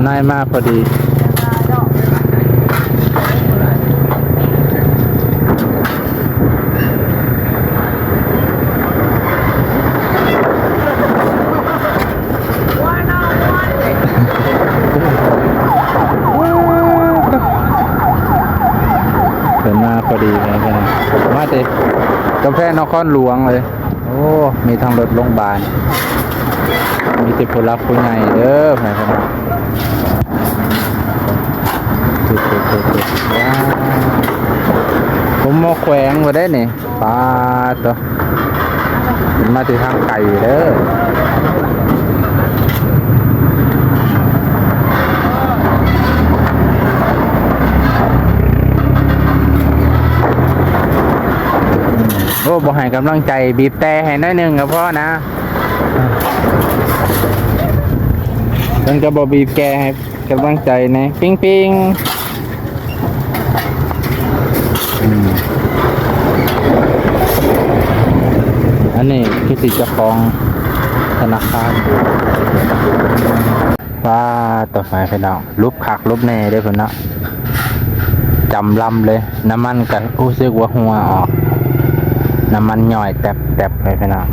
จะนายมากพอดีเดินมาพอดีเลยกันมาเติกาแฟนครหลวงเลย โอ้ มีทางรถโรงพยาบาลมีติผู้รับผู้ใหญ่เด้อไปกัน ถูกถูกถูกถูกว้าผมมาแขวงมาได้นี่ปลาตัวมาที่ทางไก่เด้อโอ้บอกให้กำลังใจบีบแต่ให้น้อยหนึ่งกับพ่อนะต้องจะบอกบีบแกให้กำลังใจนะ ปิ้งปิ้ง อันนี้คือสิเจ้าของธนาคารป้าต่อไปพี่น้องรูปขักรูปแน่ได้พี่น้องจำลำเลย น้ำมันกันรู้สึกว่าหัวออก น้ำมันย่อยแตบแตบไปพี่น้อง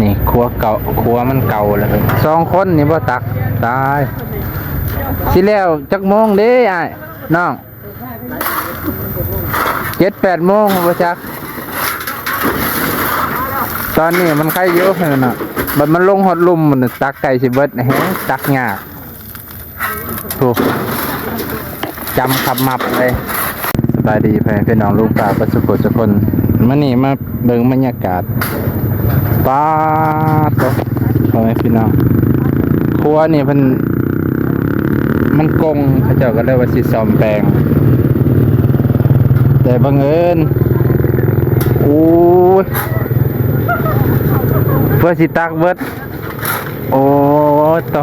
นี่ครัวเก่าครัวมันเก่าแล้วพิ่สองคนนี่บ่ตักตายสิแล้วจักโมงเด้อ้น้อง เจ็ดแปดโมงบ่จักตอนนี้มันใครเยอะขนาดน่ะบัดมันลงหดลุ่มมันตักไก่สิเบิดแฮะตักยาถูกจำขับมับเลยสบายดีแฟนพี่น้องลูกตาประสุขสุคนมานี่มาเบิ่งบรรยากาศป้าตัวพ่อแม่พี่น้องครัวนี่เพิ่นมันกงเขาเจ้าก็เลยว่าสิซ่อมแปลง แต่บังเอิญโอ้ยเพื่อสิตักเบิด โอ้ต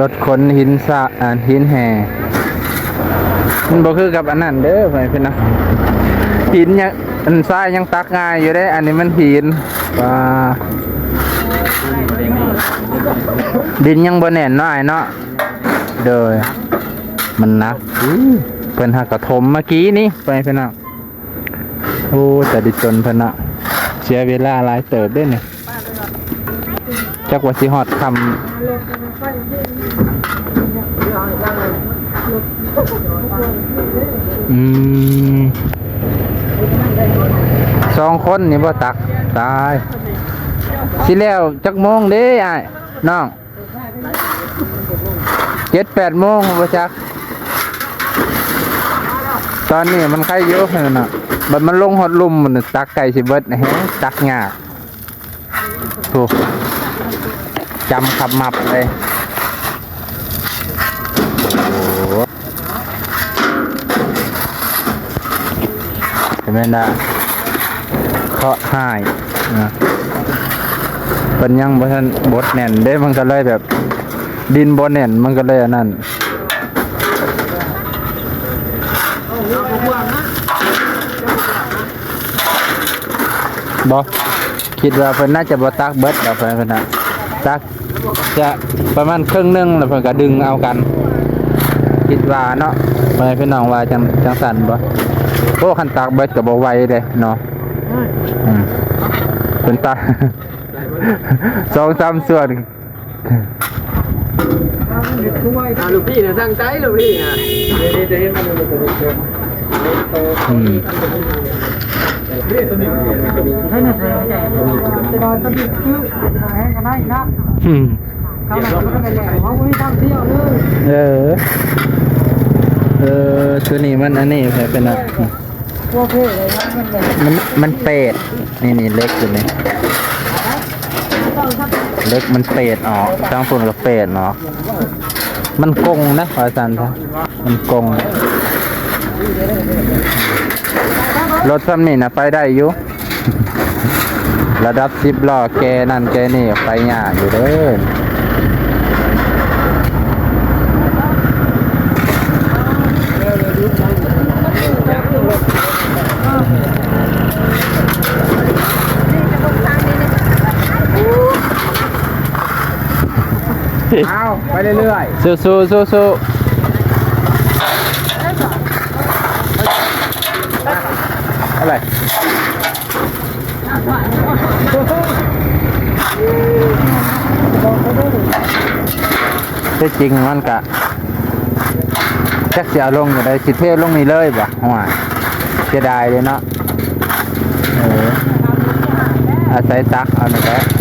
รถขนหินสะอ่าหินแห่มันบ่คือกับอันนั้นเด้อพ่อแม่พี่น้องหินยังอันทรายยังตักง่ายอยู่ได้ อันนี้มันหินว่า ดินยังบ่แน่นนาะไอ้เนาะเด้อมันนักเพิ่นหากกระถมเมื่อกี้นี่ไปเพิ่นน่ะโอ้แต่ดิจนเพิ่นน่ะเสียเวลาหลายเติบเด้เนี่ยจักว่าสิฮอดคำอืมสองคนนี่บ่ตักตาย สิแล้วจักโมงเด้อ้น้องเจ็ดแปดโมงบ่จัก ตอนนี้มันใครเยอะขนาดน่ะบัดมันลงหดลุ่มมันตักไก่สิเบิดนะฮะตักยากถูกจำขับมับเลยโอ้โหเห็นไหมนะเคาะหายนะ เป็นยังบ่ทันบดแน่นเด้มันก็เลยแบบ ดินบนแน่นมันก็เลยอันนั้นบอคิดว่าเพิ่นน่าจะบ่ตักเบิดดอกเพิ่นเพิ่นน่ะตักจะประมาณครึ่งหนึงแล้วเพิ่นก็ดึงเอากัน คิดว่าเนาะเพิ่นพี่น้องว่าจังจังสั่นบ่โอ้คันตักเบิดก็บ่ไหวเด้เนาะอืมเพิ่นตัก สองสามส่วนอ่าลูกพี่เนี่ยสั่งใจลูกพี่นะเดี๋ยวเดี๋ยวเห็นมันเลยตัวเดียวอืมให้น่าจะใจจะนอนตอนนี้คือให้กันได้นะอืมเขาหนักก็ต้องไปแหล่เขาไม่ทำเที่ยวเลยเออ เออตัวนี้มันอันนี้เพิ่นเป็นอะพวกเพื่อเลยนะมันเลยมันมันเป็ดนี่นี่เล็กอยู่นี่ เล็กมันเปรตออกช่างส่วนกับเปรตเนาะมันกงนะขอสันทะมันกง รถซ้มนี่นะไปได้อยู่ ระดับสิบล้อแกนั่นแกนี่ไปยาอยู่เด้อ เอาไปเรื่อยสู้สู้สู้สู้อะไรที่จริงมันกะจักเสียลงอยู่ได้สิเทลงนี่เลยบ่หัวเสียดายเลยเนาะเอออาศัยตักเอาหน่อยแหละ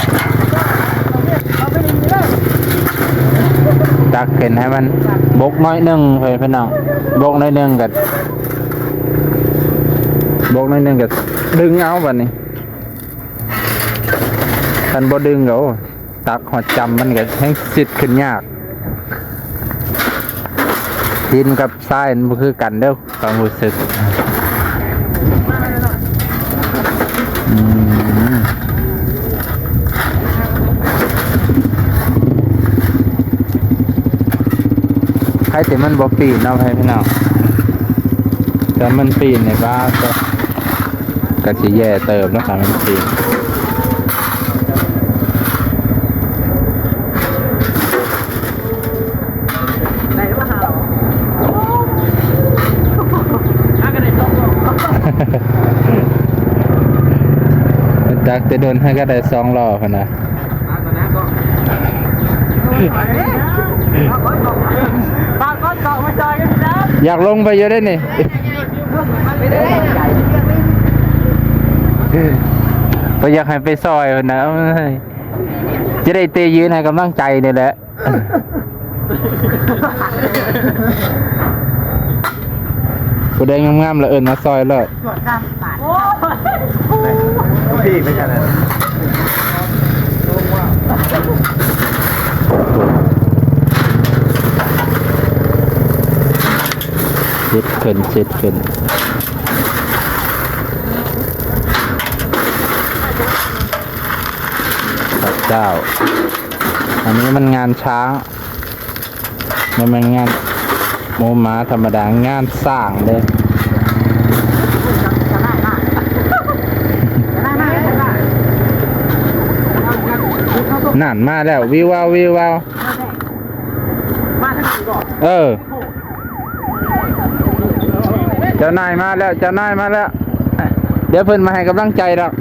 ตักขึ้นให้มันบกน้อยหนึ่งเพื่อนพี่น้องบกน้อยหนึ่งกับบกน้อยหนึ่งกับดึงเอาแบัดนี้คันบ่ดึงก็โอ้ตักหอดจำมันก็แห้งสิทธิ์ขึ้นยากดินกับทรายมันคือกันเด้อความรู้สึกอืม ใคร แต่มันบ่ปีนเนาะให้พี่น้องแต่มันปีนเนี่ยว่าก็ก็สิแย่เติมเนาะค่ะมันปีนๆไหนว่าหาเราอะกันไหนสองจักจะโดนให้ก็ได้สองรอบพุ่นนะ อยากลงไปเยอะได้นี่ไม่ได้ใหญ่ก็อยากให้ไปซอยนะจะได้เตยืนให้กำลังใจนี่แหละกูได้งามๆแล้วเอิ้นมาซอยแล้วพี่ไม่ใช่นะ เจ็ดขึ้นเจ็ดขึ้นพระเจ้า อันนี้มันงานช้างมันเป็นงานโมมาธรรมดางานสร้างเลยนั่นมาแล้ววิววาววิววาวมาทั้งนั้นก่อนเออ เจ้านายมาแล้วเจ้านายมาแล้ว เดี๋ยวเพิ่นมาให้กำลังใจดอก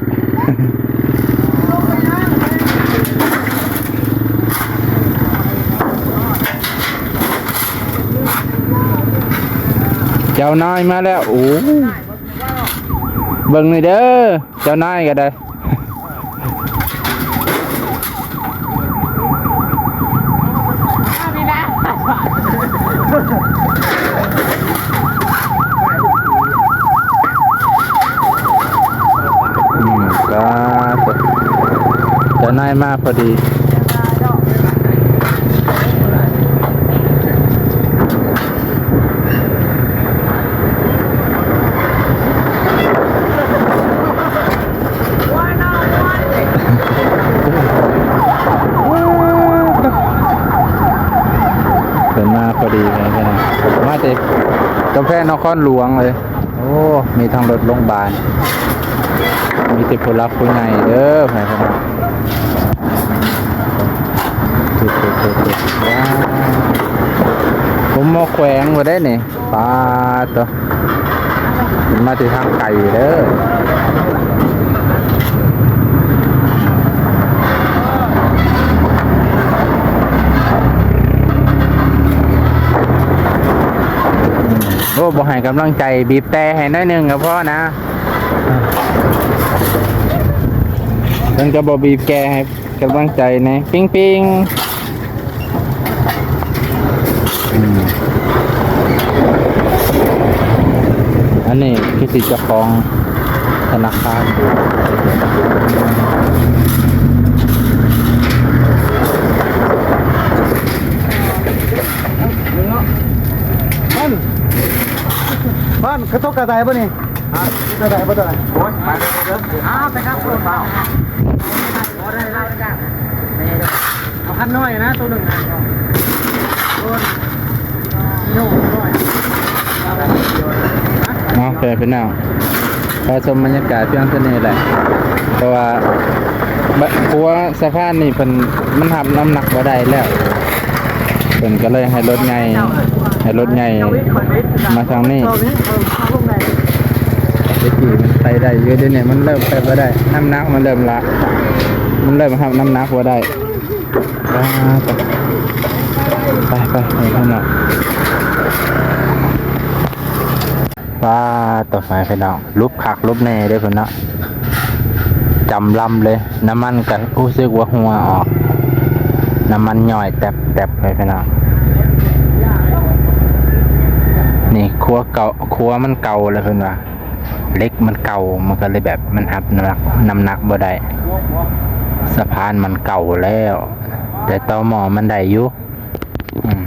เจ้านายมาแล้วโอ้เบิ่งหน่อยเด้อเจ้านายก็ได้ อืมก็จะนายมาพอดีเป็นมาพอดีเลยใช่ไหมมาจากกาแฟนครหลวงเลย โอ้ มีทางรถโรงพยาบาลมีติผู้รับผู้ใหญ่เด้อแม่พี่น้องจุดจุดจุดจุดว้าว ผมมาแขวงมาได้นี่ปลาตัวมาที่ทางไก่เด้อโอ้บ่ให้กำลังใจบีบแต่ให้น้อยหนึ่งกับพ่อนะมันก็บอบีบแกให้กำลังใจนะ ปิ้งปิ้ง อันนี้คือสิเจ้าของธนาคารบ้านบ้านกระทบกระไดป่ะนี่กระไดป่ะตัวไหนโอ้ยมาเด้ออ้าวไปครับตัวเปล่าโอ้ได้ได้ได้เอาคันน้อยนะตัวหนึ่งนะตัวโย่น้อย เพื่อนพี่น้องพอชมบรรยากาศเพียงเท่านี้แหละเพราะว่าบะกลัวสะพานนี่เป็นมันทับน้ำหนักบ่ได้แล้วเพิ่นก็เลยให้รถใหญ่ให้รถใหญ่มาทางนี้ตรงนี้เอาเอาลงไหนตะกี้มันไปได้อยู่เดี๋ยวนี้มันเริ่มไปบ่ได้น้ำหนักมันเริ่มละ มันเริ่มทำน้ำหนักบ่ได้ไปไปไปไปข้างนอก ว้าต่อไปพี่น้องลุบคักลุบแน่เด้พี่น้องจำลำเลย น้ำมันกันรู้สึกว่าหัวออก น้ำมันหย่อยแตบแตบเลยพี่น้องนี่ครัวเก่าครัวมันเก่าเลยเพิ่นว่าเล็กมันเก่ามันก็เลยแบบมันอับน้ำหนักน้ำหนักบ่ได้สะพานมันเก่าแล้ว แต่ต่อหมอมันได้อยู่อืม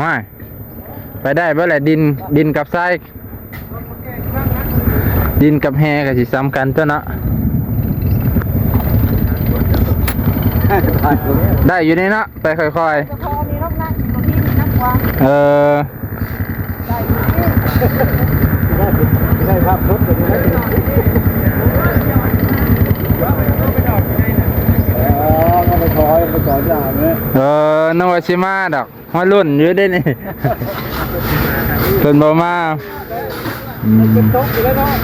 ว้าย ไปได้เบ่แหละดินดินกับทรายดินกับแฮก็สิซ้ำกันตัวเนาะได้อยู่นี่เนาะไปค่อยค่อยู่ตรงนี้มีนักวางๆเออได้อยู่ที่ได้ครับรถตัวนี้เออมาไปคอยไปจอดยามเลยเออนึกว่าชิมาดอกมารุ่นอยู่ได้นี่ เพิ่นบ่มาอืม ตกอยู่แล้วเนาะ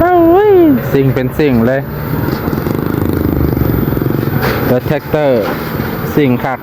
โอ้ย สิ่งเป็นสิ่งเลยรถแท็กเตอร์ สิ่งคัก